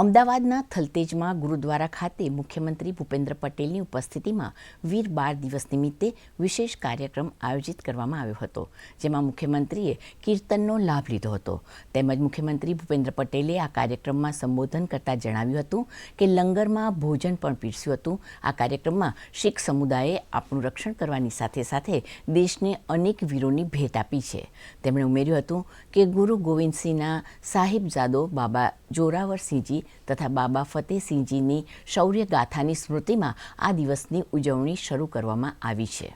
અમદાવાદના થલતેજમાં ગુરુદ્વારા ખાતે મુખ્યમંત્રી ભૂપેન્દ્ર પટેલની ઉપસ્થિતિમાં વીર બાર દિવસ નિમિત્તે વિશેષ કાર્યક્રમ આયોજિત કરવામાં આવ્યો હતો, જેમાં મુખ્યમંત્રીએ કીર્તનનો લાભ લીધો હતો. તેમજ મુખ્યમંત્રી ભૂપેન્દ્ર પટેલે આ કાર્યક્રમમાં સંબોધન કરતા જણાવ્યું હતું કે લંગરમાં ભોજન પણ પીરસ્યું હતું. આ કાર્યક્રમમાં શીખ સમુદાયે આપણું રક્ષણ કરવાની સાથે સાથે દેશને અનેક વીરોની ભેટ આપી છે. તેમણે ઉમેર્યું હતું કે ગુરુ ગોવિંદસિંહના સાહિબજાદો બાબા જોરાવરસિંહજી તથા બાબા ફતેહસિંહજીની શૌર્ય ગાથાની સ્મૃતિમાં આ દિવસની ઉજવણી શરૂ કરવામાં આવી છે.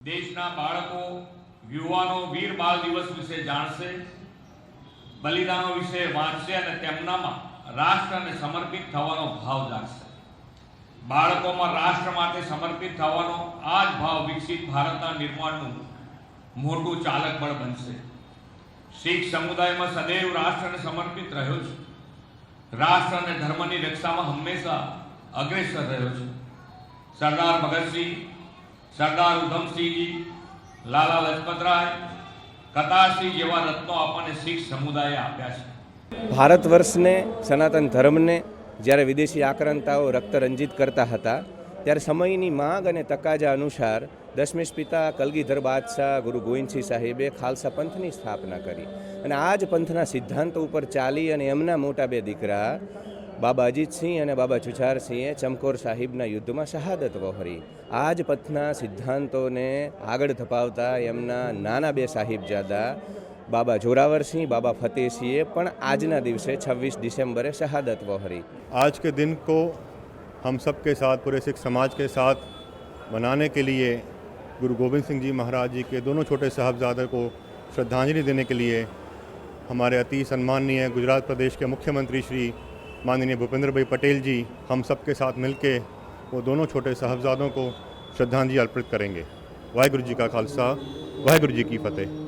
દેશના બાળકો, યુવાનો વીર બાળ દિવસ વિશે જાણશે, બલિદાનો વિશે વાંચશે અને તેમનામાં રાષ્ટ્રને સમર્પિત થવાનો ભાવ જાગશે બાળકોમાં રાષ્ટ્ર માટે સમર્પિત થવાનો આ જ ભાવ વિકસિત ભારતના નિર્માણનું મોટું ચાલક બળ બનશે. શીખ સમુદાયમાં સદૈવ રાષ્ટ્રને સમર્પિત રહ્યો છે. રાષ્ટ્ર અને ધર્મની રક્ષામાં હંમેશા અગ્રેસર રહ્યો છે. સરદાર ભગતસિંહ, સરદાર ઉધમસિંહજી, લાલા લજપતરાય, કતારસિંહ જેવા રત્નો આપણને શીખ સમુદાયે આપ્યા છે. ભારત વર્ષને, સનાતન ધર્મને જ્યારે વિદેશી આક્રાંતાઓ રક્તરંજિત કરતા હતા, ત્યારે સમયની માંગ અને તકાજા અનુસાર દશમેશ પિતા કલગીધર બાદશાહ ગુરુ ગોવિંદસિંહ સાહેબે ખાલસા પંથની સ્થાપના કરી. અને આ જ પંથના સિદ્ધાંતો ઉપર ચાલી અને એમના મોટા બે દીકરા, બાબા અજીતસિંહ અને બાબા જુછારસિંહે ચમકોર સાહિબના યુદ્ધમાં શહાદત વહોરી. આ જ પંથના સિદ્ધાંતોને આગળ ધપાવતા એમના નાના બે સાહિબજાદા, બાબા જોરાવરસિંહ બાબા ફતેહસિંહે પણ આજના દિવસે છવ્વીસ ડિસેમ્બરે શહાદત વહોરી. આજ કે દિન કો હમ સબ કે સાથ, પૂરે સિખ સમાજ કે સાથ બનાને કે લીએ गुरु गोविंद सिंह जी महाराज जी के दोनों छोटे साहबजादे को श्रद्धांजलि देने के लिए हमारे अति सम्माननीय गुजरात प्रदेश के मुख्यमंत्री श्री माननीय भूपेंद्र भाई पटेल जी, हम सबके साथ मिलके वो दोनों छोटे साहबजादों को श्रद्धांजलि अर्पित करेंगे। वाहगुरु जी का खालसा, वाहगुरु जी की फतेह।